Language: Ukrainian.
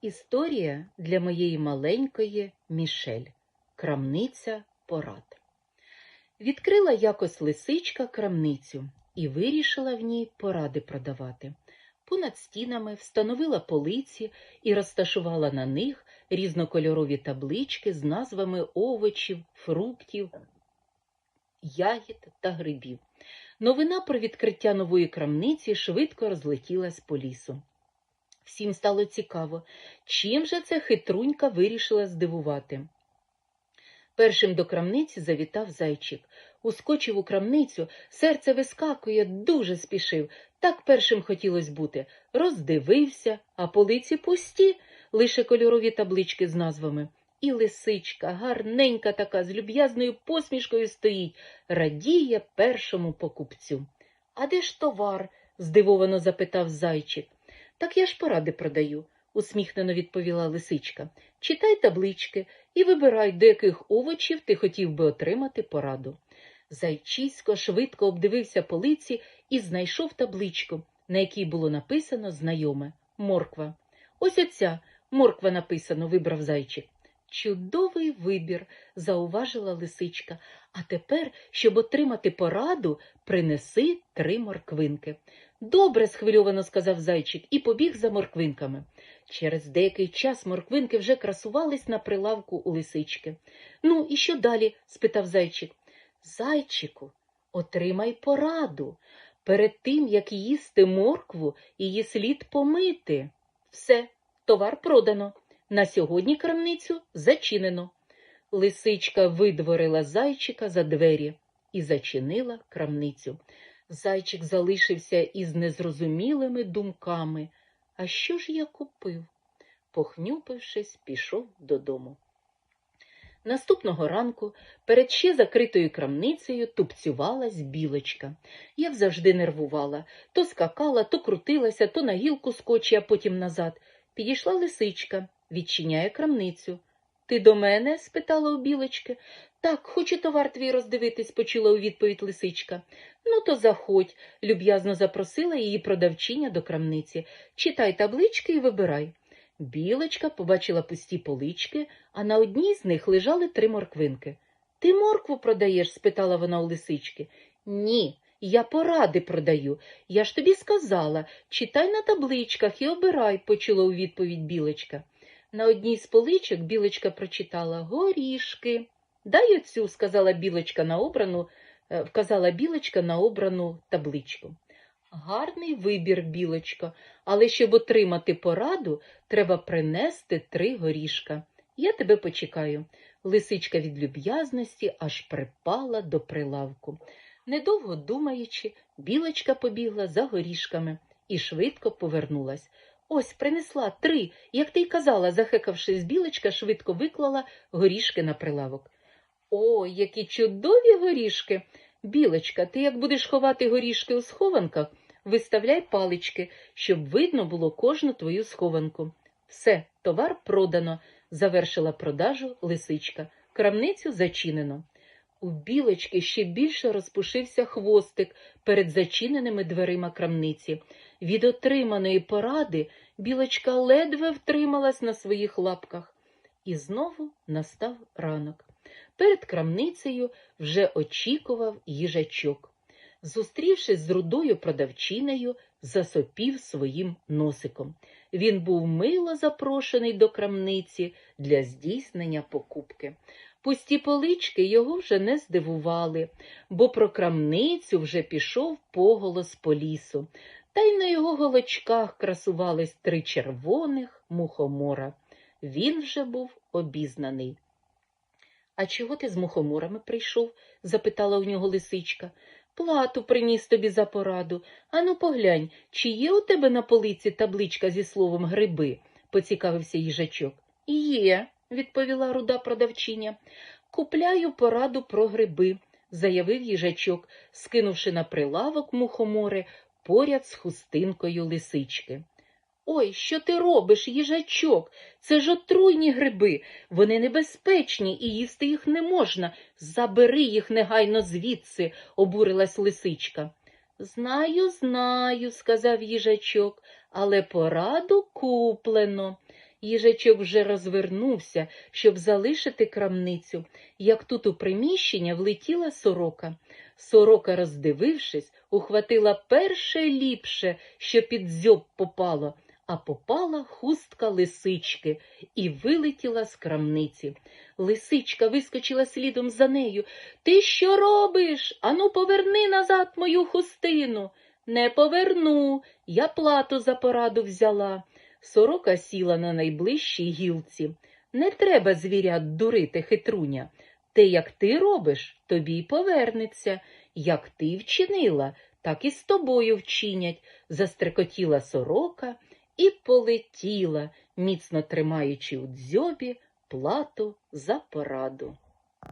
Історія для моєї маленької Мішель. Крамниця порад. Відкрила якось лисичка крамницю і вирішила в ній поради продавати. Понад стінами встановила полиці і розташувала на них різнокольорові таблички з назвами овочів, фруктів, ягід та грибів. Новина про відкриття нової крамниці швидко розлетілась по лісу. Всім стало цікаво, чим же це хитрунька вирішила здивувати. Першим до крамниці завітав зайчик. Ускочив у крамницю, серце вискакує, дуже спішив. Так першим хотілось бути. Роздивився, а полиці пусті, лише кольорові таблички з назвами. І лисичка, гарненька така, з люб'язною посмішкою стоїть, радіє першому покупцю. А де ж товар? здивовано запитав зайчик. Так я ж поради продаю, усміхнено відповіла лисичка. Читай таблички і вибирай, до яких овочів ти хотів би отримати пораду. Зайчисько швидко обдивився полиці і знайшов табличку, на якій було написано знайоме морква. Ось оця морква написано, вибрав зайчик. Чудовий вибір, зауважила лисичка. А тепер, щоб отримати пораду, принеси три морквинки. Добре, схвильовано сказав зайчик і побіг за морквинками. Через деякий час морквинки вже красувались на прилавку у лисички. Ну, і що далі? спитав зайчик. Зайчику, отримай пораду. Перед тим, як їсти моркву, її слід помити. Все, товар продано. На сьогодні крамницю зачинено. Лисичка видворила зайчика за двері і зачинила крамницю. Зайчик залишився із незрозумілими думками. А що ж я купив? Похнюпившись, пішов додому. Наступного ранку перед ще закритою крамницею тупцювалась білочка. Я завжди нервувала, то скакала, то крутилася, то на гілку скочі, а потім назад. Підійшла лисичка, відчиняє крамницю. Ти до мене? спитала у білочки. Так, хочу товар твій роздивитись, почула у відповідь лисичка. Ну, то заходь, люб'язно запросила її продавчиня до крамниці. Читай таблички і вибирай. Білочка побачила пусті полички, а на одній з них лежали три морквинки. Ти моркву продаєш? спитала вона у лисички. Ні, я поради продаю. Я ж тобі сказала, читай на табличках і обирай, почула у відповідь білочка. На одній з поличок білочка прочитала горішки. Дай оцю, сказала білочка на обрану, е, вказала білочка на обрану табличку. Гарний вибір, білочка, але щоб отримати пораду, треба принести три горішка. Я тебе почекаю. Лисичка від люб'язності аж припала до прилавку. Недовго думаючи, білочка побігла за горішками і швидко повернулась. Ось принесла три, як ти й казала, захекавшись, білочка швидко виклала горішки на прилавок. О, які чудові горішки! Білочка, ти як будеш ховати горішки у схованках, виставляй палички, щоб видно було кожну твою схованку. Все, товар продано, завершила продажу лисичка. Крамницю зачинено. У білочки ще більше розпушився хвостик перед зачиненими дверима крамниці. Від отриманої поради білочка ледве втрималась на своїх лапках. І знову настав ранок. Перед крамницею вже очікував їжачок. Зустрівшись з рудою продавчинею, засопів своїм носиком. Він був мило запрошений до крамниці для здійснення покупки. Пусті полички його вже не здивували, бо про крамницю вже пішов поголос по лісу, та й на його голочках красувались три червоних мухомора. Він вже був обізнаний. А чого ти з мухоморами прийшов? запитала у нього лисичка. Плату приніс тобі за пораду. Ану, поглянь, чи є у тебе на полиці табличка зі словом гриби? поцікавився їжачок. Є, відповіла руда продавчиня. Купляю пораду про гриби, заявив їжачок, скинувши на прилавок мухомори поряд з хустинкою лисички. Ой, що ти робиш, їжачок? Це ж отруйні гриби. Вони небезпечні і їсти їх не можна. Забери їх негайно звідси, обурилась лисичка. Знаю, знаю, сказав їжачок, але пораду куплено. Їжачок вже розвернувся, щоб залишити крамницю, як тут у приміщення влетіла сорока. Сорока, роздивившись, ухватила перше ліпше, що під дзьоб попало, а попала хустка лисички і вилетіла з крамниці. Лисичка вискочила слідом за нею. Ти що робиш? Ану, поверни назад мою хустину. Не поверну. Я плату за пораду взяла. Сорока сіла на найближчій гілці. Не треба звірят дурити, хитруня. Те, як ти робиш, тобі й повернеться. Як ти вчинила, так і з тобою вчинять, застрекотіла сорока і полетіла, міцно тримаючи у дзьобі плату за пораду.